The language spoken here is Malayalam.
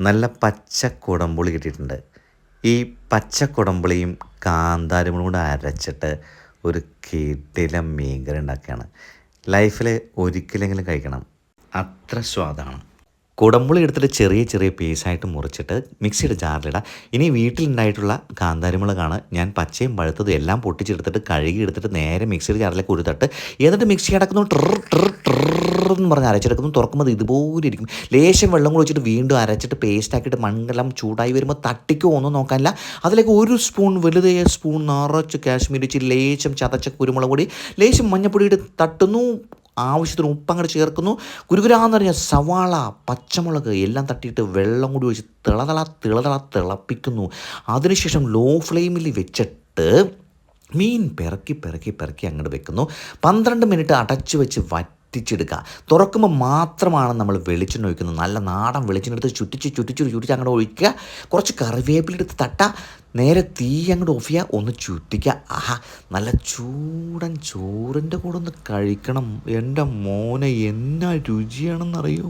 നല്ല പച്ച കുടംപുളി കിട്ടിയിട്ടുണ്ട്. ഈ പച്ച കുടംപുളിയും കാന്താരിമുളും കൂടെ അരച്ചിട്ട് ഒരു കിടിലം മീൻകറി ഉണ്ടാക്കുകയാണ്. ലൈഫിൽ ഒരിക്കലെങ്കിലും കഴിക്കണം. അത്ര സ്വാദാണ്. കുടംപുളി എടുത്തിട്ട് ചെറിയ ചെറിയ പീസായിട്ട് മുറിച്ചിട്ട് മിക്സിയുടെ ജാറിലിടാം ഇനി വീട്ടിലുണ്ടായിട്ടുള്ള കാന്താരിമുളകാണ് ഞാൻ പച്ചയും പഴുത്തതും എല്ലാം പൊട്ടിച്ചെടുത്തിട്ട് കഴുകി എടുത്തിട്ട് നേരെ മിക്സിയുടെ ജാറിലേക്ക് ഒരു തട്ട് എന്നിട്ട് മിക്സി അടക്കുന്നു ട്രർ ട്രർ എന്ന് പറഞ്ഞ് അരച്ചെടുക്കുന്നു. തുറക്കുമ്പോൾ ഇതുപോലെ ഇരിക്കും. ലേശം വെള്ളം കൂടി വെച്ചിട്ട് വീണ്ടും അരച്ചിട്ട് പേസ്റ്റാക്കിയിട്ട് മണ്ണെല്ലാം ചൂടായി വരുമ്പോൾ തട്ടിക്കോ ഒന്നും നോക്കാനില്ല. അതിലേക്ക് ഒരു സ്പൂൺ വലുതേ സ്പൂൺ നിറച്ച് കാശ്മീരി ലേശം ചതച്ച കുരുമുളക് പൊടി ലേശം മഞ്ഞപ്പൊടി ഇട്ട് തട്ടുന്നു. ആവശ്യത്തിന് ഉപ്പ് അങ്ങോട്ട് ചേർക്കുന്നു. കുരുകുരാന്ന് പറഞ്ഞ സവാള പച്ചമുളക് എല്ലാം തട്ടിയിട്ട് വെള്ളം കൂടി ഒഴിച്ച് തിളതള തിളതള തിളപ്പിക്കുന്നു. അതിനുശേഷം ലോ ഫ്ലെയിമിൽ വെച്ചിട്ട് മീൻ പിറക്കി പിറക്കി പിറക്കി അങ്ങോട്ട് വെക്കുന്നു. പന്ത്രണ്ട് മിനിറ്റ് അടച്ചു വെച്ച് വറ്റിച്ചെടുക്കുക. തുറക്കുമ്പോൾ മാത്രമാണ് നമ്മൾ വെളിച്ചെണ്ണ ഒഴിക്കുന്നത്. നല്ല നാടൻ വെളിച്ചെണ്ണ എടുത്ത് ചുറ്റിച്ച് ചുറ്റിച്ച് ചുറ്റിച്ച് അങ്ങോട്ട് ഒഴിക്കുക. കുറച്ച് കറിവേപ്പിലെടുത്ത് തട്ടുക. നേരെ തീ അങ്ങോട്ട് ഓഫ് ഒന്ന് ചുറ്റിക്കുക ആഹാ നല്ല ചൂടൻ ചോറിന്റെ കൂടെ ഒന്ന് കഴിക്കണം. എന്റെ മോനെ എന്നാ രുചിയാണെന്നറിയോ?